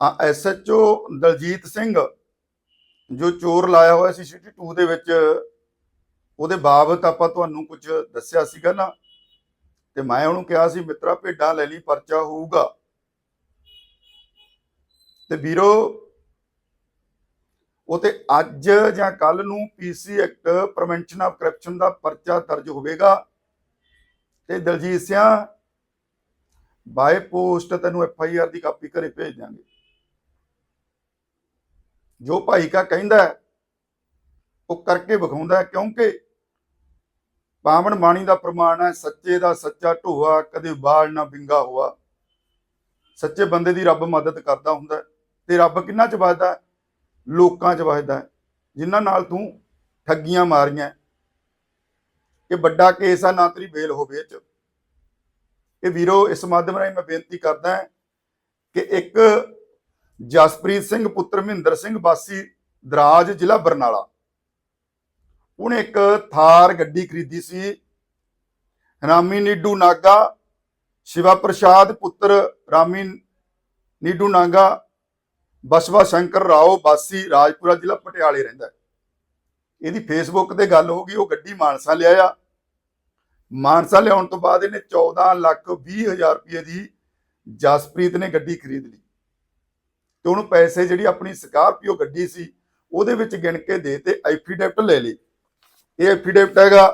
ਆ ਐਸਐਚਓ ਦਲਜੀਤ ਸਿੰਘ, ਜੋ ਚੋਰ ਲਾਇਆ ਹੋਇਆ ਸੀ ਸਿਟੀ 2 ਦੇ ਵਿੱਚ, ਉਹਦੇ ਬਾਬਤ ਆਪਾਂ ਤੁਹਾਨੂੰ ਕੁਝ ਦੱਸਿਆ ਸੀਗਾ ਨਾ, ਤੇ ਮੈਂ ਉਹਨੂੰ ਕਿਹਾ ਸੀ, ਮਿੱਤਰਾ, ਭੇਡਾਂ ਲੈ ਲਈ, ਪਰਚਾ ਹੋਊਗਾ। ਤੇ ਵੀਰੋ, ਉਹ ਤੇ ਅੱਜ ਜਾਂ ਕੱਲ ਨੂੰ PC act prevention of corruption ਦਾ ਪਰਚਾ ਦਰਜ ਹੋਵੇਗਾ। ਤੇ ਦਲਜੀਤ ਸਿੰਘ ਬਾਏ ਪੋਸਟ ਤੈਨੂੰ ਐਫ ਆਈ ਆਰ ਦੀ ਕਾਪੀ ਘਰੇ ਭੇਜ ਦਿਆਂਗੇ। ਜੋ ਭਾਈ ਕਾ ਕਹਿੰਦਾ ਉਹ ਕਰਕੇ ਵਿਖਾਉਂਦਾ ਕਿਉਂਕਿ ਪਾਵਨ ਬਾਣੀ ਦਾ ਪ੍ਰਮਾਣ ਹੈ, ਸੱਚੇ ਦਾ ਸੱਚਾ ਢੋਆ, ਕਦੇ ਬਾਲ ਨਾ ਬਿੰਗਾ ਹੋਆ। ਸੱਚੇ ਬੰਦੇ ਦੀ ਰੱਬ ਮਦਦ ਕਰਦਾ ਹੁੰਦਾ ਤੇ ਰੱਬ ਕਿੰਨਾ ਚ ਵੱਜਦਾ ਲੋਕਾਂ ਚ ਵੱਜਦਾ ਹੈ। ਜਿਨ੍ਹਾਂ ਨਾਲ ਤੂੰ ਠੱਗੀਆਂ ਮਾਰੀਆਂ ਇਹ ਵੱਡਾ ਕੇਸ ਆ, ਨਾ ਤੇਰੀ ਬੇਲ ਹੋਵੇ ਚ। ਇਹ ਵੀਰੋ, ਇਸ ਮਾਧਿਅਮ ਰਾਹੀਂ ਮੈਂ ਬੇਨਤੀ ਕਰਦਾ ਹਾਂ ਕਿ ਇੱਕ ਜਸਪ੍ਰੀਤ ਸਿੰਘ, ਪੁੱਤਰ ਮਹਿੰਦਰ ਸਿੰਘ, ਵਾਸੀ ਦਰਾਜ, ਜ਼ਿਲ੍ਹਾ ਬਰਨਾਲਾ। ਉਹਨੇ ਇੱਕ ਥਾਰ ਗੱਡੀ ਖਰੀਦੀ ਸੀ। ਰਾਮੀ ਨੀਡੂ ਨਾਗਾ, ਸ਼ਿਵਾ ਪ੍ਰਸਾਦ, ਪੁੱਤਰ ਰਾਮੀ ਨੀਡੂ ਨਾਗਾ, ਬਸਵਾ ਸ਼ੰਕਰ ਰਾਓ ਬਾਸੀ ਰਾਜਪੁਰਾ ਜ਼ਿਲ੍ਹਾ ਪਟਿਆਲੇ ਰਹਿੰਦਾ ਇਹਦੀ ਫੇਸਬੁੱਕ ਤੇ ਗੱਲ ਹੋ ਗਈ, ਉਹ ਗੱਡੀ ਮਾਨਸਾ ਲਿਆਇਆ। ਮਾਨਸਾ ਲਿਆਉਣ ਤੋਂ ਬਾਅਦ ਇਹਨੇ 14 ਲੱਖ 20 ਹਜ਼ਾਰ ਰੁਪਏ ਦੀ ਜਸਪ੍ਰੀਤ ਨੇ ਗੱਡੀ ਖਰੀਦ ਲਈ। ਤੇ ਉਹਨੂੰ ਪੈਸੇ ਜਿਹੜੀ ਆਪਣੀ ਸਕਾਰਪੀਓ ਗੱਡੀ ਸੀ, ਉਹਦੇ ਵਿੱਚ ਗਿਣ ਕੇ ਦੇ ਤੇ ਐਫੀਡੈਵਿਟ ਲੈ ਲਈ। ਇਹ ਐਫੀਡੈਵਿਟ ਹੈਗਾ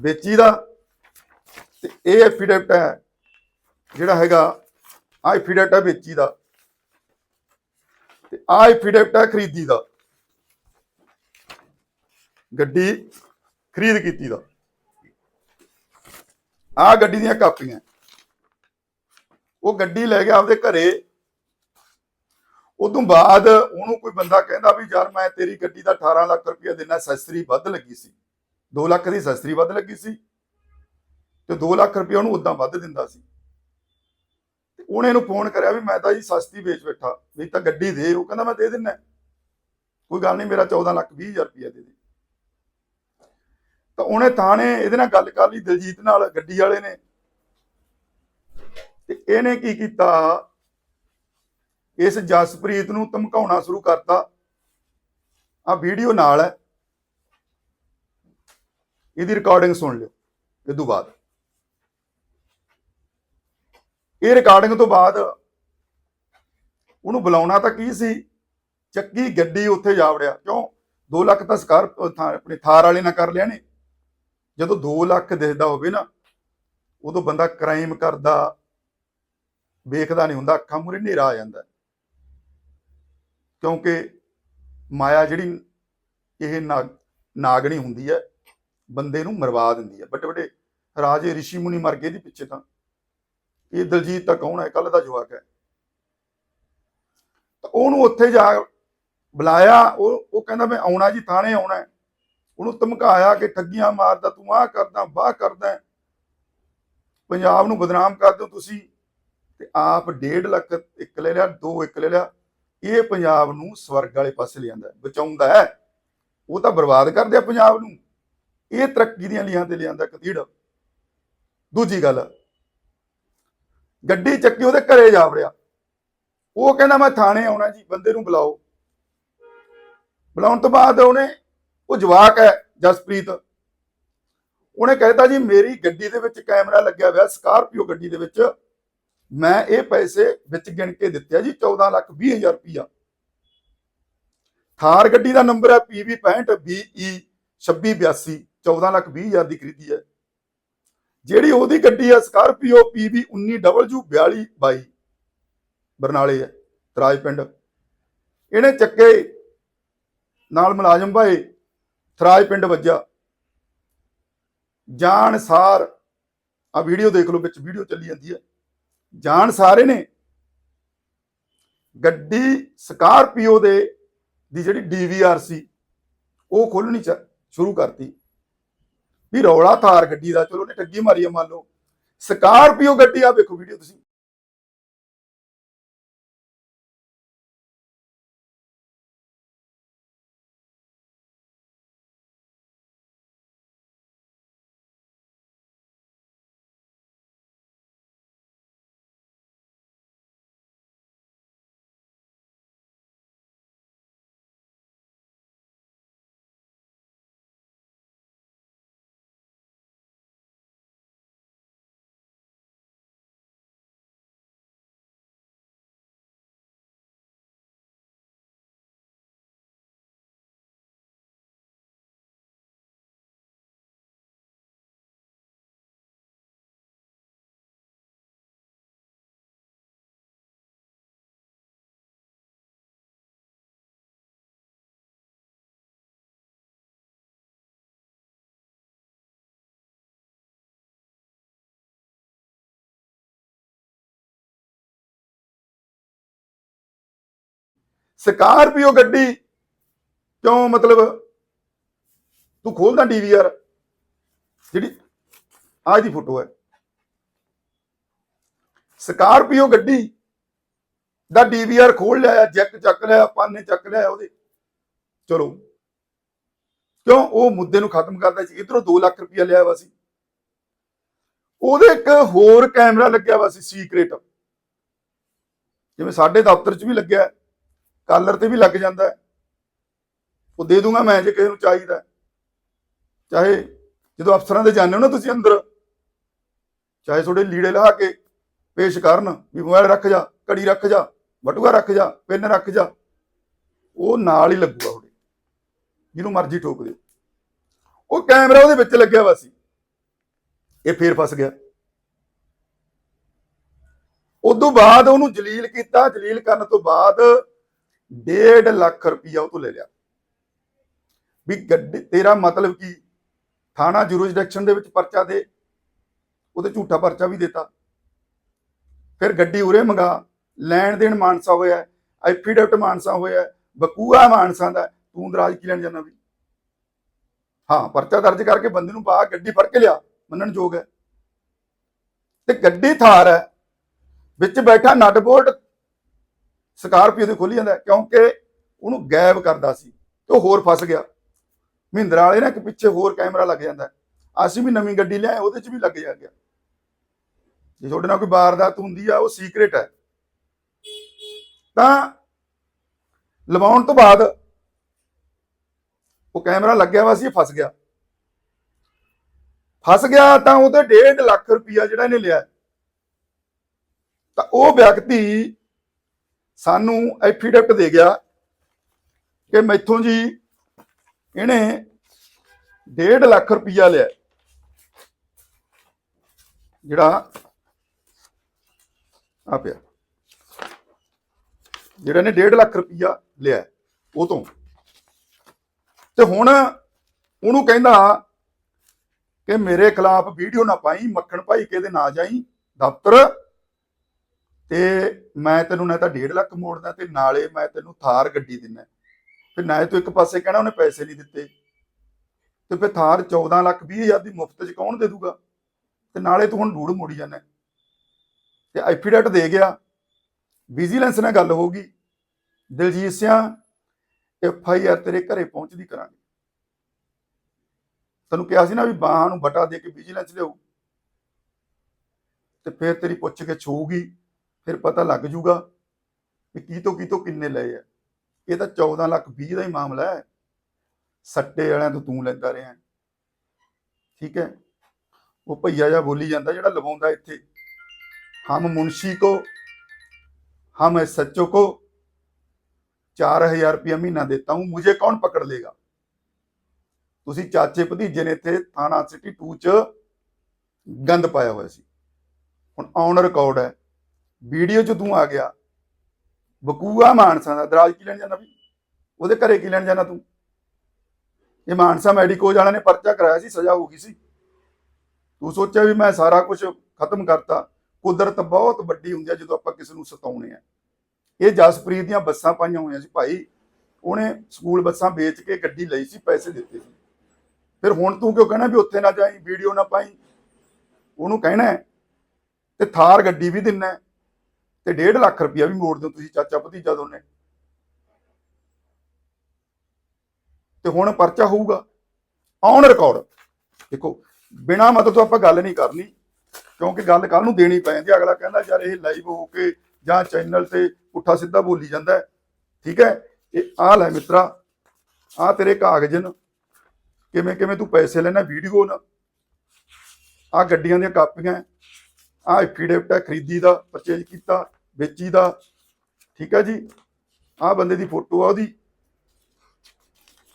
ਵੇਚੀ ਦਾ ਤੇ ਇਹ ਐਫੀਡੈਵਿਟ ਹੈ ਜਿਹੜਾ ਹੈਗਾ ਆ ਐਫੀਡੈਵਿਟ ਹੈ ਵੇਚੀ ਦਾ ਤੇ ਆ ਐਫੀਡੈਵਿਟ ਹੈ ਖਰੀਦੀ ਦਾ। ਗੱਡੀ ਖਰੀਦ ਕੀਤੀ ਦਾ। ਆ ਗੱਡੀ ਦੀਆਂ ਕਾਪੀਆਂ। ਉਹ ਗੱਡੀ ਲੈ ਗਿਆ ਆਪਦੇ ਘਰੇ ਉਦੋਂ ਬਾਅਦ ਉਹਨੂੰ ਕੋਈ ਬੰਦਾ ਕਹਿੰਦਾ ਵੀ ਯਾਰ ਮੈਂ ਤੇਰੀ ਗੱਡੀ ਦਾ 18 ਲੱਖ ਰੁਪਏ ਦੇਣਾ, ਸਸਤਰੀ ਵੱਧ ਲੱਗੀ ਸੀ। 2 ਲੱਖ ਦੀ ਸਸਤਰੀ ਵੱਧ ਲੱਗੀ ਸੀ ਤੇ 2 ਲੱਖ ਰੁਪਏ ਉਹਨੂੰ ਉਦਾਂ ਵੱਧ ਦਿੰਦਾ ਸੀ। ਤੇ ਉਹਨੇ ਇਹਨੂੰ ਫੋਨ ਕਰਿਆ ਵੀ ਮੈਂ ਤਾਂ ਜੀ ਸਸਤੀ ਵੇਚ ਬੈਠਾ, ਵੀ ਤਾਂ ਗੱਡੀ ਦੇ, ਉਹ ਕਹਿੰਦਾ ਮੈਂ ਦੇ ਦਿੰਨਾ। ਕੋਈ ਗੱਲ ਨਹੀਂ, ਮੇਰਾ 14 ਲੱਖ 20 ਹਜ਼ਾਰ ਰੁਪਏ ਦੇ ਦੇ। ਤਾਂ ਉਹਨੇ ਥਾਣੇ ਇਹਦੇ ਨਾਲ ਗੱਲ ਕਰ ਲਈ, ਦਿਲਜੀਤ ਨਾਲ, ਗੱਡੀ ਵਾਲੇ ਨੇ। ਤੇ ਇਹਨੇ ਕੀ ਕੀਤਾ? ਇਸ ਜਸਪ੍ਰੀਤ ਨੂੰ ਧਮਕਾਉਣਾ ਸ਼ੁਰੂ ਕਰਤਾ। ਆ ਵੀਡੀਓ ਨਾਲ ਹੈ। ਇਹਦੀ ਰਿਕਾਰਡਿੰਗ ਸੁਣ ਲਿਓ ਇਹ ਤੋਂ ਬਾਅਦ। ਇਹ ਰਿਕਾਰਡਿੰਗ ਤੋਂ ਬਾਅਦ ਉਹਨੂੰ ਬੁਲਾਉਣਾ ਤਾਂ ਕੀ ਸੀ? ਚੱਕੀ ਗੱਡੀ ਉੱਥੇ ਜਾ ਵੜਿਆ। ਕਿਉਂ? 2 ਲੱਖ ਤਾਂ ਸਕਾਰ ਆਪਣੇ ਥਾਰ ਵਾਲੇ ਨਾਲ ਕਰ ਲਿਆ ਨੇ। ਜਦੋਂ 2 ਲੱਖ ਦਿਖਦਾ ਹੋਵੇ ਨਾ, ਉਦੋਂ ਬੰਦਾ ਕ੍ਰਾਈਮ ਕਰਦਾ, ਵੇਖਦਾ ਨਹੀਂ ਹੁੰਦਾ, ਅੱਖਾਂ ਮੂਰੇ ਹਨੇਰਾ ਆ ਜਾਂਦਾ। ਕਿਉਂਕਿ ਮਾਇਆ ਜਿਹੜੀ ਇਹ ਨਾਗ ਨਾਗਣੀ ਹੁੰਦੀ ਹੈ, ਬੰਦੇ ਨੂੰ ਮਰਵਾ ਦਿੰਦੀ ਹੈ। ਵੱਡੇ ਵੱਡੇ ਰਾਜੇ ਰਿਸ਼ੀ ਮੁਨੀ ਮਰ ਗਏ ਦੀ ਪਿੱਛੇ ਤਾਂ। ਇਹ ਦਲਜੀਤ ਤਾਂ ਕੌਣ ਹੈ? ਕੱਲ ਦਾ ਜਵਾਕ ਹੈ। ਤਾਂ ਉਹਨੂੰ ਉੱਥੇ ਜਾ ਬੁਲਾਇਆ, ਉਹ ਉਹ ਕਹਿੰਦਾ, ਮੈਂ ਆਉਣਾ ਜੀ, ਥਾਣੇ ਆਉਣਾ ਉਹਨੂੰ ਧਮਕਾਇਆ ਕਿ ਠੱਗੀਆਂ ਮਾਰਦਾ, ਤੂੰ ਆਹ ਕਰਦਾ, ਵਾਹ ਕਰਦਾ ਪੰਜਾਬ ਨੂੰ ਬਦਨਾਮ ਕਰਦੇ ਹੋ ਤੁਸੀਂ ਤੇ ਆਪ 1.5 ਲੱਖ ਇੱਕ ਲੈ ਲਿਆ 2 ਇੱਕ ਲੈ ਲਿਆ। ਇਹ ਪੰਜਾਬ ਨੂੰ ਸਵਰਗ ਵਾਲੇ ਪਾਸੇ ਲਿਆਂਦਾ ਬਚਾਉਂਦਾ ਹੈ। ਉਹ ਤਾਂ ਬਰਬਾਦ ਕਰਦੇ ਆ ਪੰਜਾਬ ਨੂੰ। ਇਹ ਤਰੱਕੀ ਦੀਆਂ ਲੀਹਾਂ ਤੇ ਲਿਆਂਦਾ ਕਤੀੜ। ਦੂਜੀ ਗੱਲ, ਗੱਡੀ ਚੱਕੀ ਉਹਦੇ ਘਰੇ ਜਾ ਵੜਿਆ। ਉਹ ਕਹਿੰਦਾ ਮੈਂ ਥਾਣੇ ਆਉਣਾ ਜੀ, ਬੰਦੇ ਨੂੰ ਬੁਲਾਓ। ਬੁਲਾਉਣ ਤੋਂ ਬਾਅਦ ਉਹਨੇ, ਉਹ ਜਵਾਕ ਹੈ ਜਸਪ੍ਰੀਤ। ਉਹਨੇ ਕਹਿਤਾ ਜੀ, ਮੇਰੀ ਗੱਡੀ ਦੇ ਵਿੱਚ ਕੈਮਰਾ ਲੱਗਿਆ ਹੋਇਆ, ਸਕਾਰਪੀਓ ਗੱਡੀ ਦੇ ਵਿੱਚ। ਮੈਂ ਇਹ ਪੈਸੇ ਵਿੱਚ ਗਿਣ ਕੇ ਦਿੱਤੇ ਆ ਜੀ 14 ਲੱਖ 20 ਹਜ਼ਾਰ ਰੁਪਇਆ ਥਾਰ ਗੱਡੀ ਦਾ ਨੰਬਰ ਹੈ PV 65 BE 2682 14 ਲੱਖ 20 ਹਜ਼ਾਰ ਦੀ ਖਰੀਦੀ ਹੈ। ਜਿਹੜੀ ਉਹਦੀ ਗੱਡੀ ਹੈ ਸਕਾਰਪੀਓ PV 19W4222 ਬਰਨਾਲੇ ਹੈ, ਤਰਾਜ ਪਿੰਡ। ਇਹਨੇ ਚੱਕੇ ਨਾਲ ਮੁਲਾਜ਼ਮ ਭਾਈ ਥਰਾਜ ਪਿੰਡ ਵੱਜਾ ਜਾਣਸਾਰ ਆ ਵੀਡੀਓ ਦੇਖ ਲਓ ਵਿੱਚ ਵੀਡੀਓ ਚੱਲੀ ਜਾਂਦੀ ਹੈ। ਜਾਣ ਸਾਰੇ ਨੇ। ਗੱਡੀ ਸਕਾਰਪੀਓ ਦੇ, ਦੀ ਜਿਹੜੀ ਡੀਵੀਆਰ ਸੀ, ਉਹ ਖੋਲਣੀ ਚ ਸ਼ੁਰੂ ਕਰਤੀ। ਵੀ ਰੌਲਾ ਥਾਰ ਗੱਡੀ ਦਾ, ਚਲੋ ਨੇ ਠੱਗੀ ਮਾਰੀ ਆ ਮੰਨ ਲਓ। ਸਕਾਰਪੀਓ ਗੱਡੀ ਆ, ਵੇਖੋ ਵੀਡੀਓ ਤੁਸੀਂ। ਸਕਾਰਪੀਓ ਗੱਡੀ। ਕਿਉਂ ਮਤਲਬ? ਤੂੰ ਖੋਲਦਾ ਡੀਵੀਆਰ ਜਿਹੜੀ ਆਹ ਦੀ ਫੋਟੋ ਹੈ। ਸਕਾਰਪੀਓ ਗੱਡੀ। ਦਾ ਡੀਵੀਆਰ ਖੋਲ ਲਿਆ, ਜੈਕ ਚੱਕ ਲਿਆ, ਪਾਨੇ ਚੱਕ ਲਿਆ ਉਹਦੇ। ਚਲੋ। ਕਿਉਂ? ਉਹ ਮੁੱਦੇ ਨੂੰ ਖਤਮ ਕਰਦਾ ਸੀ। ਇਧਰੋਂ 2 ਲੱਖ ਰੁਪਇਆ ਲਿਆ ਵਾ ਸੀ। ਉਹਦੇ ਇੱਕ ਹੋਰ ਕੈਮਰਾ ਲੱਗਿਆ ਵਾ ਸੀ, ਸੀਕ੍ਰੇਟ। ਜਿਵੇਂ ਸਾਡੇ ਦਫ਼ਤਰ 'ਚ ਵੀ ਲੱਗਿਆ। ਕਾਲਰ ਤੇ ਵੀ ਲੱਗ ਜਾਂਦਾ ਉਹ ਦੇ ਦੂੰਗਾ ਮੈਂ ਜੇ ਕਿਸੇ ਨੂੰ ਚਾਹੀਦਾ ਚਾਹੇ ਜਦੋਂ ਅਫਸਰਾਂ ਦੇ ਜਾਂਦੇ ਹੋ ਨਾ ਤੁਸੀਂ ਅੰਦਰ, ਚਾਹੇ ਤੁਹਾਡੇ ਲੀੜੇ ਲਾ ਕੇ ਪੇਸ਼ ਕਰਨ, ਵੀ ਮੋਬਾਈਲ ਰੱਖ ਜਾ, ਘੜੀ ਰੱਖ ਜਾ, ਬਟੂਆ ਰੱਖ ਜਾ, ਪੈਨ ਰੱਖ ਜਾ, ਉਹ ਨਾਲ ਹੀ ਲੱਗੂਗਾ ਤੁਹਾਡੇ। ਜਿਹਨੂੰ ਮਰਜ਼ੀ ਠੋਕ ਦਿਓ। ਉਹ ਕੈਮਰਾ ਉਹਦੇ ਵਿੱਚ ਲੱਗਿਆ ਵਾ ਸੀ। ਇਹ ਫੇਰ ਫਸ ਗਿਆ। ਉਦੋਂ ਬਾਅਦ ਉਹਨੂੰ ਜਲੀਲ ਕੀਤਾ। ਜਲੀਲ ਕਰਨ ਤੋਂ ਬਾਅਦ 1.5 ਲੱਖ ਰੁਪਈਆ ਉਹ ਤੋਂ ਲੈ ਲਿਆ। ਵੀ ਗੱਡੀ, ਤੇਰਾ ਮਤਲਬ ਕੀ? ਥਾਣਾ ਜੁਰਿਸਡਿਕਸ਼ਨ ਦੇ ਵਿੱਚ ਪਰਚਾ ਦੇ, ਉਹਦੇ ਝੂਠਾ ਪਰਚਾ ਵੀ ਦਿੱਤਾ। ਫਿਰ ਗੱਡੀ ਉਰੇ ਮੰਗਾ, ਲੈਣ ਦੇਣ ਮਾਨਸਾ ਹੋਇਆ ਐਫੀਡੇਵਿਟ ਮਾਨਸਾ ਹੋਇਆ, ਬਕੂਆ ਮਾਨਸਾ ਦਾ, ਤੂੰ ਦਰਾਜ ਕੀ ਲੈਣ ਜਾਣਾ ਵੀ? ਹਾਂ, ਪਰਚਾ ਦਰਜ ਕਰਕੇ ਬੰਦੇ ਨੂੰ ਬਾਹਰ ਗੱਡੀ ਫੜ ਕੇ ਲਿਆ, ਮੰਨਣ ਯੋਗ ਹੈ। ਤੇ ਗੱਡੀ ਥਾਰ ਹੈ, ਵਿੱਚ ਬੈਠਾ ਨਟ ਸਕਾਰਪੀਓ ਦੇ ਖੋਲੀ ਜਾਂਦਾ ਕਿਉਂਕਿ ਉਹਨੂੰ ਗਾਇਬ ਕਰਦਾ ਸੀ ਤੇ ਉਹ ਹੋਰ ਫਸ ਗਿਆ। ਮਹਿੰਦਰਾ ਵਾਲੇ ਨੇ ਇੱਕ ਪਿੱਛੇ ਹੋਰ ਕੈਮਰਾ ਲੱਗ ਜਾਂਦਾ ਅਸੀਂ ਵੀ ਨਵੀਂ ਗੱਡੀ ਲਿਆਏ, ਉਹਦੇ 'ਚ ਵੀ ਲੱਗ ਜਾ ਗਿਆ। ਜੇ ਤੁਹਾਡੇ ਨਾਲ ਕੋਈ ਵਾਰਦਾਤ ਹੁੰਦੀ ਆ, ਉਹ ਸੀਕ੍ਰੇਟ ਹੈ। ਤਾਂ ਲਵਾਉਣ ਤੋਂ ਬਾਅਦ ਉਹ ਕੈਮਰਾ ਲੱਗਿਆ ਵਾ ਸੀ ਫਸ ਗਿਆ। ਫਸ ਗਿਆ ਤਾਂ ਉਹਦੇ 1.5 ਲੱਖ ਰੁਪਇਆ ਜਿਹੜਾ ਇਹਨੇ ਲਿਆ। ਤਾਂ ਉਹ ਵਿਅਕਤੀ ਸਾਨੂੰ ਐਫੀਡੇਵਿਟ ਦੇ ਗਿਆ ਕਿ ਮੈਥੋਂ ਜੀ ਇਹਨੇ 1.5 ਲੱਖ ਰੁਪਇਆ ਲਿਆ। ਜਿਹੜਾ ਆ ਪਿਆ। ਜਿਹੜਾ ਨੇ 1.5 ਲੱਖ ਰੁਪਇਆ ਲਿਆ ਉਹ ਤੋਂ। ਤੇ ਹੁਣ ਉਹਨੂੰ ਕਹਿੰਦਾ ਕਿ ਮੇਰੇ ਖਿਲਾਫ ਵੀਡੀਓ ਨਾ ਪਾਈ, ਮੱਖਣ ਭਾਈ ਕੇ ਦੇ ਨਾ ਜਾਈ, ਦਫ਼ਤਰ ਤੇ ਮੈਂ ਤੈਨੂੰ ਨਾ ਤਾਂ 1.5 ਲੱਖ ਮੋੜਦਾ ਤੇ ਨਾਲੇ ਮੈਂ ਤੈਨੂੰ ਥਾਰ ਗੱਡੀ ਦਿੰਨਾ ਤੇ ਨਾ ਤੂੰ ਇੱਕ ਪਾਸੇ ਕਹਿਣਾ ਉਹਨੇ ਪੈਸੇ ਨਹੀਂ ਦਿੱਤੇ। ਤੇ ਫਿਰ ਥਾਰ 14 ਲੱਖ 20 ਹਜ਼ਾਰ ਦੀ ਮੁਫਤ ਚ ਕੌਣ ਦੇ ਦੂਗਾ? ਤੇ ਨਾਲੇ ਤੂੰ ਹੁਣ ਢੂੜ ਮੋੜੀ ਜਾਂਦਾ। ਤੇ ਐਫੀਡੇਟ ਦੇ ਗਿਆ। ਵਿਜੀਲੈਂਸ ਨਾਲ ਗੱਲ ਹੋ ਗਈ। ਦਿਲਜੀਤ ਸਿਆਂ, ਐਫ ਆਈ ਆਰ ਤੇਰੇ ਘਰੇ ਪਹੁੰਚਦੀ ਕਰਾਂਗੇ। ਤੈਨੂੰ ਕਿਹਾ ਸੀ ਨਾ ਵੀ ਬਾਹਾਂ ਨੂੰ ਬਟਾ ਦੇ ਕੇ ਵਿਜੀਲੈਂਸ ਲਿਆਓ। ਤੇ ਫਿਰ ਤੇਰੀ ਪੁੱਛ ਕੇ ਹੋਊਗੀ ਫਿਰ ਪਤਾ ਲੱਗ ਜੂਗਾ ਕਿ ਕੀ ਤੋਂ ਕੀ ਤੋਂ ਕਿੰਨੇ ਲਏ ਆ। ਇਹ ਤਾਂ 14 ਲੱਖ 20 ਦਾ ਹੀ ਮਾਮਲਾ ਹੈ। ਸੱਟੇ ਵਾਲਿਆਂ ਤੋਂ ਤੂੰ ਲੈਂਦਾ ਰਿਹਾ। ਠੀਕ ਹੈ। ਉਹ ਭਈਆ ਜਾਂ ਬੋਲੀ ਜਾਂਦਾ ਜਿਹੜਾ ਲਵਾਉਂਦਾ ਇੱਥੇ। ਹਮ ਮੁਨਸ਼ੀ ਕੋ, ਹਮ ਸੱਚੋ ਕੋ 4000 ਰੁਪਏ ਮਹੀਨਾ ਦੇਤਾ ਹੂੰ। ਮੁਝੇ ਕੌਣ ਪਕੜ ਲੇਗਾ ਤੁਸੀਂ ਚਾਚੇ ਭਤੀਜੇ ਨੇ ਇੱਥੇ ਥਾਣਾ ਸਿਟੀ 2 ਚ ਗੰਦ ਪਾਇਆ ਹੋਇਆ ਸੀ। ਹੁਣ ਔਨ ਰਿਕਾਰਡ ਹੈ। ਵੀਡੀਓ ਚ ਤੂੰ ਆ ਗਿਆ। ਬਕੂਆ ਮਾਨਸਾ ਦਾ। ਦਰਾਜ ਕੀ ਲੈਣ ਜਾਂਦਾ ਵੀ? ਉਹਦੇ ਘਰੇ ਕੀ ਲੈਣ ਜਾਂਦਾ ਤੂੰ? ਇਹ ਮਾਨਸਾ ਮੈਡੀਕੋਜ ਵਾਲਿਆਂ ਨੇ ਪਰਚਾ ਕਰਾਇਆ ਸੀ, ਸਜ਼ਾ ਹੋ ਗਈ ਸੀ। ਤੂੰ ਸੋਚਿਆ ਵੀ ਮੈਂ ਸਾਰਾ ਕੁਝ ਖਤਮ ਕਰਤਾ। ਕੁਦਰਤ ਬਹੁਤ ਵੱਡੀ ਹੁੰਦੀ ਹੈ ਜਦੋਂ ਆਪਾਂ ਕਿਸੇ ਨੂੰ ਸਤਾਉਣੇ ਆ। ਇਹ ਜਸਪ੍ਰੀਤ ਦੀਆਂ ਬੱਸਾਂ ਪਾਈਆਂ ਹੋਈਆਂ ਸੀ ਭਾਈ। ਉਹਨੇ ਸਕੂਲ ਬੱਸਾਂ ਵੇਚ ਕੇ ਗੱਡੀ ਲਈ ਸੀ, ਪੈਸੇ ਦਿੱਤੇ ਸੀ। ਫਿਰ ਹੁਣ ਤੂੰ ਕਿਉਂ ਕਹਿਣਾ ਵੀ ਉੱਥੇ ਨਾ ਜਾਈ, ਵੀਡੀਓ ਨਾ ਪਾਈ? ਉਹਨੂੰ ਕਹਿਣਾ ਹੈ ਤੇ ਥਾਰ ਗੱਡੀ ਵੀ ਦਿੰਨਾ ਤੇ 1.5 ਲੱਖ ਰੁਪਇਆ ਵੀ ਮੋੜ ਦਿਓ ਤੁਸੀਂ ਚਾਚਾ ਭਤੀਜਾ ਦੋਨੇ। ਤੇ ਹੁਣ ਪਰਚਾ ਹੋਊਗਾ। ਔਨ ਰਿਕਾਰਡ ਦੇਖੋ, ਬਿਨਾ ਮਤਲਬ ਤੋਂ ਆਪਾਂ ਗੱਲ ਨਹੀਂ ਕਰਨੀ, ਕਿਉਂਕਿ ਗੱਲ ਕੱਲ ਨੂੰ ਦੇਣੀ ਪੈਂਦੀ ਹੈ। ਅਗਲਾ ਕਹਿੰਦਾ, ਯਾਰ, ਇਹ ਲਾਈਵ ਹੋ ਕੇ ਜਾਂ ਚੈਨਲ ਤੇ ਪੁੱਠਾ ਸਿੱਧਾ ਬੋਲੀ ਜਾਂਦਾ ਠੀਕ ਹੈ? ਇਹ ਆ ਲੈ ਮਿੱਤਰਾ ਆ ਤੇਰੇ ਕਾਗਜ਼ ਨੇ। ਕਿਵੇਂ ਕਿਵੇਂ ਤੂੰ ਪੈਸੇ ਲੈਣਾ ਵੀਡੀਓ ਨਾ। ਆ ਗੱਡੀਆਂ ਦੀਆਂ ਕਾਪੀਆਂ ਆ ਐਫੀਡੇਵਿਟ ਹੈ, ਖਰੀਦੀ ਦਾ ਪਰਚੇਜ ਕੀਤਾ। ਵੇਚੀ ਦਾ। ਠੀਕ ਹੈ ਜੀ? ਆਹ ਬੰਦੇ ਦੀ ਫੋਟੋ ਆ ਉਹਦੀ।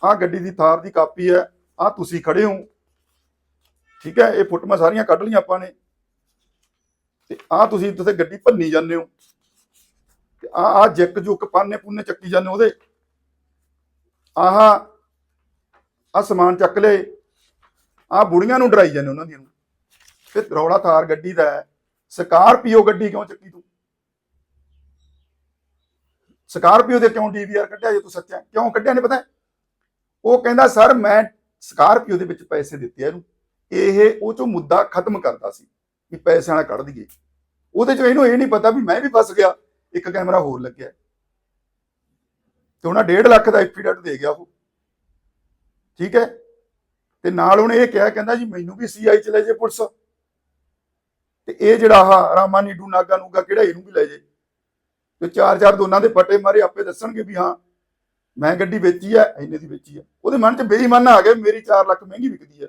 ਆਹ ਗੱਡੀ ਦੀ ਥਾਰ ਦੀ ਕਾਪੀ ਹੈ। ਆਹ ਤੁਸੀਂ ਖੜੇ ਹੋ। ਠੀਕ ਹੈ? ਇਹ ਫੋਟੋਆਂ ਸਾਰੀਆਂ ਕੱਢ ਲਈਆਂ ਆਪਾਂ ਨੇ। ਤੇ ਆਹ ਤੁਸੀਂ ਤੁਸੀਂ ਗੱਡੀ ਭੰਨੀ ਜਾਂਦੇ ਹੋ। ਤੇ ਆ ਆ ਜਿੱਕ ਜੁੱਕ ਪਾਨੇ ਪੁੰਨੇ ਚੱਕੀ ਜਾਂਦੇ ਹੋ ਉਹਦੇ। ਆਹ ਆ ਸਮਾਨ ਚੱਕ ਲਏ। ਆ ਬੁੜੀਆਂ ਨੂੰ ਡਰਾਈ ਜਾਂਦੇ ਉਹਨਾਂ ਦੀਆਂ। ਨੂੰ। ਤੇ ਰੌਲਾ ਥਾਰ ਗੱਡੀ ਦਾ ਹੈ। ਸਕਾਰਪੀਓ ਗੱਡੀ ਕਿਉਂ ਚੱਕੀ ਤੂੰ? ਸਕਾਰਪੀਓ ਦੇ ਕਿਉਂ ਡੀਵੀਆਰ ਕੱਢਿਆ ਜੇ ਤੂੰ ਸੱਚਾ? ਕਿਉਂ ਕੱਢਿਆ ਨਹੀਂ ਪਤਾ? ਉਹ ਕਹਿੰਦਾ, ਸਰ, ਮੈਂ ਸਕਾਰਪੀਓ ਦੇ ਵਿੱਚ ਪੈਸੇ ਦਿੱਤੇ ਇਹਨੂੰ। ਇਹ ਉਹ ਚੋਂ ਮੁੱਦਾ ਖਤਮ ਕਰਦਾ ਸੀ ਵੀ ਪੈਸਿਆਂ ਨਾਲ ਕੱਢ ਦਈਏ। ਉਹਦੇ ਚੋਂ ਇਹਨੂੰ ਇਹ ਨਹੀਂ ਪਤਾ ਵੀ ਮੈਂ ਵੀ ਫਸ ਗਿਆ। ਇੱਕ ਕੈਮਰਾ ਹੋਰ ਲੱਗਿਆ। ਤੇ ਉਹਨਾਂ 1.5 ਲੱਖ ਦਾ ਐਫੀਡੈਟ ਦੇ ਗਿਆ ਉਹ। ਠੀਕ ਹੈ? ਤੇ ਨਾਲ ਉਹਨੇ ਇਹ ਕਿਹਾ, ਕਹਿੰਦਾ ਜੀ, ਮੈਨੂੰ ਵੀ ਸੀਆਈ ਚ ਲੈ ਜੇ ਪੁਲਿਸ। ਤੇ ਇਹ ਜਿਹੜਾ ਆਹ ਰਾਮਾ ਨੀਡੂ ਨਾਗਾ ਨੂਗਾ, ਕਿਹੜਾ ਇਹਨੂੰ ਵੀ ਲੈ ਜੇ? ਤੇ ਚਾਰ ਚਾਰ ਦੋਨਾਂ ਦੇ ਫੱਟੇ ਮਾਰੇ, ਆਪੇ ਦੱਸਣਗੇ ਵੀ ਹਾਂ, ਮੈਂ ਗੱਡੀ ਵੇਚੀ ਆ, ਇੰਨੇ ਦੀ ਵੇਚੀ ਆ। ਉਹਦੇ ਮਨ 'ਚ ਬੇਈਮਾਨ ਆ ਗਿਆ, ਮੇਰੀ 4 ਲੱਖ ਮਹਿੰਗੀ ਵਿਕਦੀ ਆ।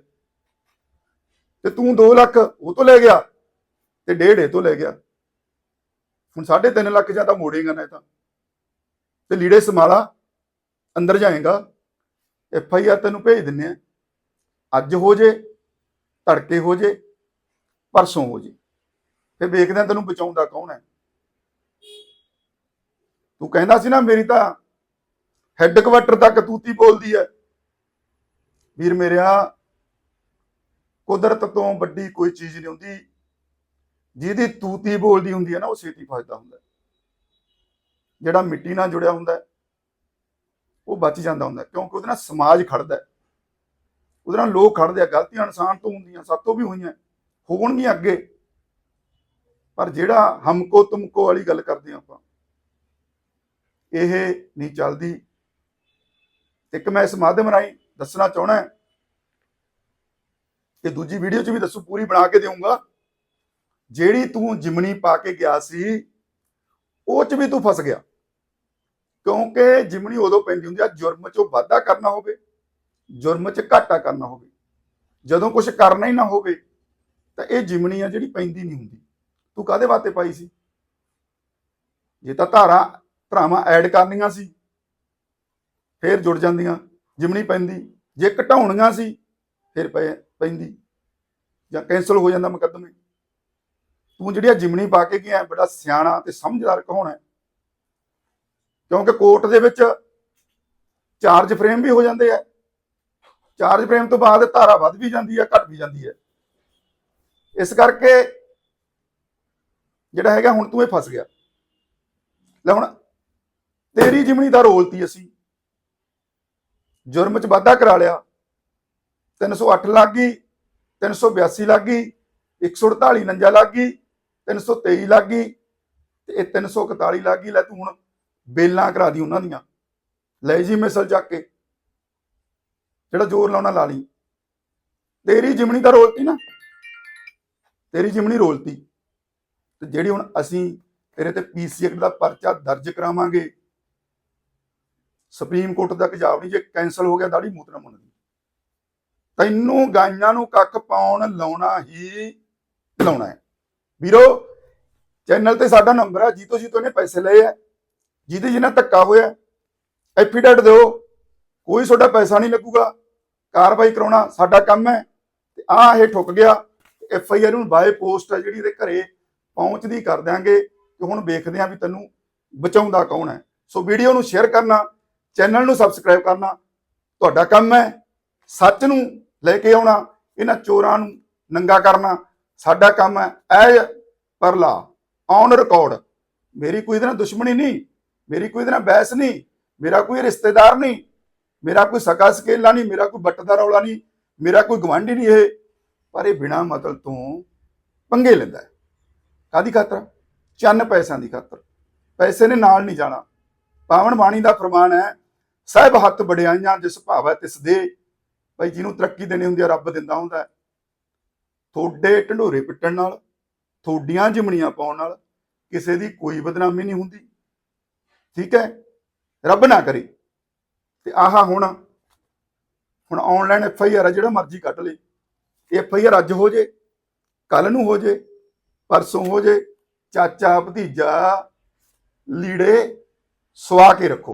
ਤੇ ਤੂੰ 2 ਲੱਖ ਉਹ ਤੋਂ ਲੈ ਗਿਆ ਤੇ ਡੇਢ ਇਹ ਤੋਂ ਲੈ ਗਿਆ। ਹੁਣ 3.5 ਲੱਖ ਜਾਂ ਤਾਂ ਮੋੜੇਗਾ ਨਾ ਇਹ ਤਾਂ। ਤੇ ਲੀੜੇ ਸਮਾਲਾ ਅੰਦਰ ਜਾਏਗਾ। ਐਫ ਆਈ ਆਰ ਤੈਨੂੰ ਭੇਜ ਦਿੰਨੇ ਆ। ਅੱਜ ਹੋ ਜੇ ਧੜਕੇ ਹੋ ਜੇ, ਪਰਸੋਂ ਹੋ ਜੇ। ਫਿਰ ਵੇਖਦੇ ਆ ਤੈਨੂੰ ਬਚਾਉਂਦਾ ਕੌਣ ਹੈ। ਤੂੰ ਕਹਿੰਦਾ ਸੀ ਨਾ ਮੇਰੀ ਤਾਂ ਹੈੱਡਕੁਆਟਰ ਤੱਕ ਤੂਤੀ ਬੋਲਦੀ ਹੈ ਵੀਰ ਮੇਰਿਆ ਕੁਦਰਤ ਤੋਂ ਵੱਡੀ ਕੋਈ ਚੀਜ਼ ਨਹੀਂ ਹੁੰਦੀ। ਜਿਹਦੀ ਤੂਤੀ ਬੋਲਦੀ ਹੁੰਦੀ ਹੈ ਨਾ, ਉਹ ਛੇਤੀ ਫਸਦਾ ਹੁੰਦਾ ਜਿਹੜਾ ਮਿੱਟੀ ਨਾਲ ਜੁੜਿਆ ਹੁੰਦਾ ਉਹ ਬਚ ਜਾਂਦਾ ਹੁੰਦਾ ਕਿਉਂਕਿ ਉਹਦੇ ਨਾਲ ਸਮਾਜ ਖੜਦਾ ਉਹਦੇ ਨਾਲ ਲੋਕ ਖੜਦੇ ਆ, ਗਲਤੀਆਂ ਇਨਸਾਨ ਤੋਂ ਹੁੰਦੀਆਂ ਸਾਤੋਂ ਵੀ ਹੋਈਆਂ ਹੋਣਗੀਆਂ ਅੱਗੇ। ਪਰ ਜਿਹੜਾ ਹਮਕੋ ਤੁਮਕੋ ਵਾਲੀ ਗੱਲ ਕਰਦੇ ਹਾਂ ਆਪਾਂ ਇਹ ਨਹੀਂ ਚੱਲਦੀ। ਇੱਕ ਮੈਂ ਇਸ ਮਾਧਿਅਮ ਰਾਹੀਂ ਦੱਸਣਾ ਚਾਹਣਾ ਹੈ ਕਿ ਦੂਜੀ ਵੀਡੀਓ 'ਚ ਵੀ ਦੱਸੂ, ਪੂਰੀ ਬਣਾ ਕੇ ਦੇਵਾਂਗਾ ਜਿਹੜੀ ਤੂੰ ਜਿਮਨੀ ਪਾ ਕੇ ਗਿਆ ਸੀ, ਉਹ 'ਚ ਵੀ ਤੂੰ ਫਸ ਗਿਆ। ਕਿਉਂਕਿ ਜਿਮਨੀ ਉਦੋਂ ਪੈਂਦੀ ਹੁੰਦੀ ਆ, ਜੁਰਮ 'ਚੋਂ ਵਾਧਾ ਕਰਨਾ ਹੋਵੇ, ਜੁਰਮ 'ਚ ਘਾਟਾ ਕਰਨਾ ਹੋਵੇ। ਜਦੋਂ ਕੁਝ ਕਰਨਾ ਹੀ ਨਾ ਹੋਵੇ, ਤਾਂ ਇਹ ਜਿਮਨੀ ਆ ਜਿਹੜੀ ਪੈਂਦੀ ਨਹੀਂ ਹੁੰਦੀ। ਤੂੰ ਕਾਦੇ ਵਾਸਤੇ ਪਾਈ ਸੀ? ਜੇ ਤਾਂ ਧਾਰਾ ਭਰਾਵਾਂ ਐਡ ਕਰਨੀਆਂ ਸੀ, ਫੇਰ ਜੁੜ ਜਾਂਦੀਆਂ, ਜਿਮਣੀ ਪੈਂਦੀ, ਜੇ ਘਟਾਉਣੀਆਂ ਸੀ, ਫਿਰ ਪੈ- ਪੈਂਦੀ, ਜਾਂ ਕੈਂਸਲ ਹੋ ਜਾਂਦਾ ਮੁਕੱਦਮੇ। ਤੂੰ ਜਿਹੜੀਆਂ ਜਿਮਣੀ ਪਾ ਕੇ ਗਿਆ, ਬੜਾ ਸਿਆਣਾ ਤੇ ਸਮਝਦਾਰ ਕਹਾਉਣਾ ਕਿਉਂਕਿ ਕੋਰਟ ਦੇ ਵਿੱਚ ਚਾਰਜ ਫਰੇਮ ਵੀ ਹੋ ਜਾਂਦੇ ਆ। ਚਾਰਜ ਫਰੇਮ ਤੋਂ ਬਾਅਦ ਧਾਰਾ ਵੱਧ ਵੀ ਜਾਂਦੀ ਹੈ ਘਟ ਵੀ ਜਾਂਦੀ ਹੈ ਇਸ ਕਰਕੇ ਜਿਹੜਾ ਹੈਗਾ, ਹੁਣ ਤੂੰ ਇਹ ਫਸ ਗਿਆ। ਲੈ ਹੁਣ ਤੇਰੀ ਜਿਮਣੀ ਦਾ ਰੋਲਤੀ ਅਸੀਂ। ਜੁਰਮ ਚ ਵਾਧਾ ਕਰਾ ਲਿਆ। 308 ਲੱਗ ਗਈ 382 ਲੱਗ ਗਈ 148 ਨੰਜਾ ਲੱਗ ਗਈ 323 ਲੱਗ ਗਈ ਤੇ ਇਹ 341 ਲੱਗ ਗਈ। ਲੈ ਤੂੰ ਹੁਣ ਬੇਲਾਂ ਕਰਾ ਦੀ ਉਹਨਾਂ ਦੀਆਂ। ਲੈ ਜੀ ਮਿਸਲ ਚੱਕ ਕੇ। ਜਿਹੜਾ ਜ਼ੋਰ ਲਾਉਣਾ ਲਾ ਲਈ। ਤੇਰੀ ਜਿਮਣੀ ਦਾ ਰੋਲਤੀ ਨਾ। ਤੇਰੀ ਜਿਮਣੀ ਰੋਲਤੀ ਤੇ। ਜਿਹੜੀ ਹੁਣ ਅਸੀਂ ਤੇਰੇ ਤੇ ਪੀਸੀ ਐਕਟ ਦਾ ਪਰਚਾ ਦਰਜ ਕਰਾਵਾਂਗੇ ਸੁਪਰੀਮ ਕੋਰਟ ਤੱਕ ਜਾਵਣੀ ਜੇ ਕੈਨਸਲ ਹੋ ਗਿਆ ਦਾੜੀ ਮੂਤ ਨਾ ਮੁੰਨਦੀ ਤੈਨੂੰ ਗਾਈਆਂ ਨੂੰ ਕੱਖ ਪਾਉਣ ਲਾਉਣਾ ਹੀ ਲਾਉਣਾ ਹੈ। ਵੀਰੋ, ਚੈਨਲ ਤੇ ਸਾਡਾ ਨੰਬਰ ਹੈ ਜੀ ਤੁਸੀਂ ਤੋਂ ਪੈਸੇ ਲਏ ਆ। ਜਿਹਦੇ ਜਿਹਨਾਂ ਧੱਕਾ ਹੋਇਆ, ਐਫੀਡੈਟ ਦਿਓ। ਕੋਈ ਤੁਹਾਡਾ ਪੈਸਾ ਨਹੀਂ ਲੱਗੂਗਾ। ਕਾਰਵਾਈ ਕਰਾਉਣਾ ਸਾਡਾ ਕੰਮ ਹੈ। ਤੇ ਆ ਇਹ ਠੁੱਕ ਗਿਆ ਐਫ ਆਈ ਆਰ ਨੂੰ ਬਾਏ ਪੋਸਟ ਹੈ ਜਿਹੜੀ ਇਹਦੇ ਘਰੇ ਪਹੁੰਚਦੀ ਕਰ ਦਿਆਂਗੇ। ਤੇ ਹੁਣ ਵੇਖਦੇ ਆਂ ਵੀ ਤੈਨੂੰ ਬਚਾਉਂਦਾ ਕੌਣ ਹੈ। ਸੋ ਵੀਡੀਓ ਨੂੰ ਸ਼ੇਅਰ ਕਰਨਾ ਚੈਨਲ ਨੂੰ ਸਬਸਕ੍ਰਾਈਬ ਕਰਨਾ। ਤੁਹਾਡਾ ਕੰਮ ਹੈ ਸੱਚ ਨੂੰ ਲੈ ਕੇ ਆਉਣਾ, ਇਹਨਾਂ ਚੋਰਾਂ ਨੂੰ ਨੰਗਾ ਕਰਨਾ। ਸਾਡਾ ਕੰਮ ਹੈ ਐ ਪਰਲਾ ਔਨ ਰਿਕਾਰਡ ਮੇਰੀ ਕੋਈ ਇਹਦੇ ਨਾਲ ਦੁਸ਼ਮਣੀ ਨਹੀਂ, ਮੇਰੀ ਕੋਈ ਇਹਦੇ ਨਾਲ ਬਹਿਸ ਨਹੀਂ, ਮੇਰਾ ਕੋਈ ਰਿਸ਼ਤੇਦਾਰ ਨਹੀਂ, ਮੇਰਾ ਕੋਈ ਸਕਾ ਸਕੇਲਾ ਨਹੀਂ, ਮੇਰਾ ਕੋਈ ਬੱਟ ਦਾ ਰੌਲਾ ਨਹੀਂ, ਮੇਰਾ ਕੋਈ ਗਵਾਂਢੀ ਨਹੀਂ ਇਹ। ਪਰ ਇਹ ਬਿਨਾ ਮਤਲਬ ਤੋਂ ਪੰਗੇ ਲੈਂਦਾ ਹੈ। ਕਾਦੀ ਖਾਤਰ? ਚੰਨ ਪੈਸਿਆਂ ਦੀ ਖਾਤਰ। ਪੈਸੇ ਨੇ ਨਾਲ ਨਹੀਂ ਜਾਣਾ। ਪਾਵਨ ਬਾਣੀ ਦਾ ਫਰਮਾਨ ਹੈ ਸਹਿਬ ਹੱਥ ਬੜਿਆਈਆਂ ਜਿਸ ਭਾਵੈ ਤਿਸ ਦੇ। ਭਾਈ ਜਿਹਨੂੰ ਤਰੱਕੀ ਦੇਣੀ ਹੁੰਦੀ ਆ, ਰੱਬ ਦਿੰਦਾ ਹੁੰਦਾ ਹੈ। ਤੁਹਾਡੇ ਢੰਡੋਰੇ ਪਿੱਟਣ ਨਾਲ, ਤੁਹਾਡੀਆਂ ਜਿਮਣੀਆਂ ਪਾਉਣ ਨਾਲ ਕਿਸੇ ਦੀ ਕੋਈ ਬਦਨਾਮੀ ਨਹੀਂ ਹੁੰਦੀ। ਠੀਕ ਹੈ? ਰੱਬ ਨਾ ਕਰੇ। ਤੇ ਆਹ ਹੁਣ ਹੁਣ ਆਨਲਾਈਨ ਐਫ ਆਈ ਆਰ ਆ, ਜਿਹੜਾ ਮਰਜ਼ੀ ਕੱਢ ਲੇ। ਐਫ ਆਈ ਆਰ ਅੱਜ ਹੋ ਜੇ ਕੱਲ ਨੂੰ ਹੋ ਜੇ, ਪਰਸੋਂ ਹੋ ਜੇ, ਚਾਚਾ, ਭਤੀਜਾ, ਲੀੜੇ ਸਵਾ ਕੇ ਰੱਖੋ।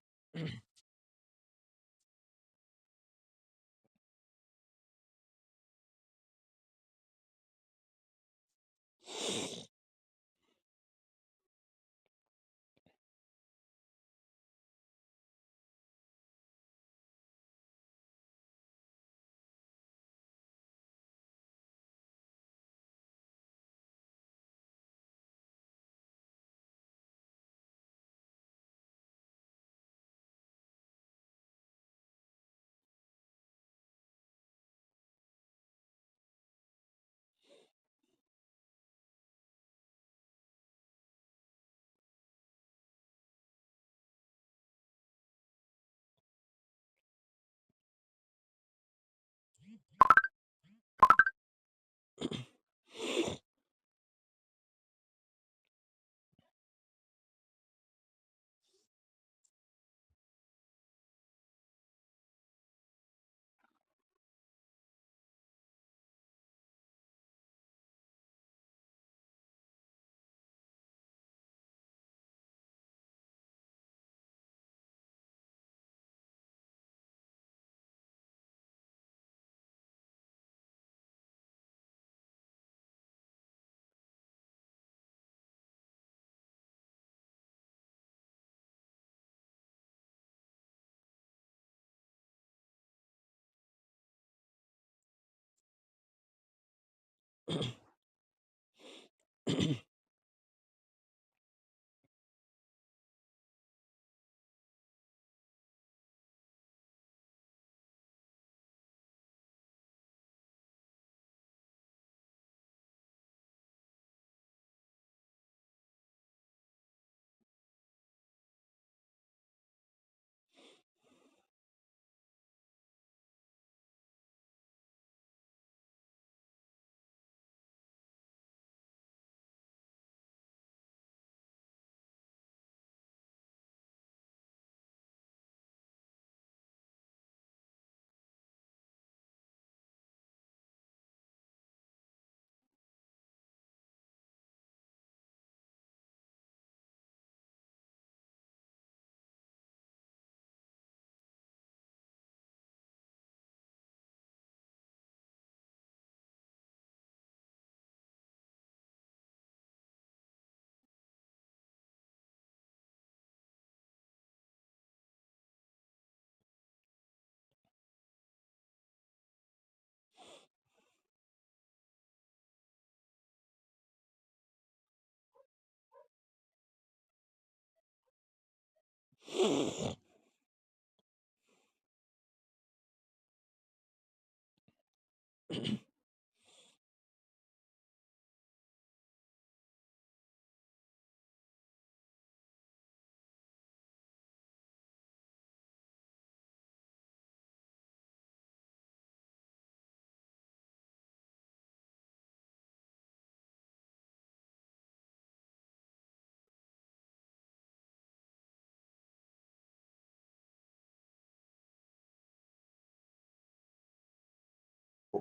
mm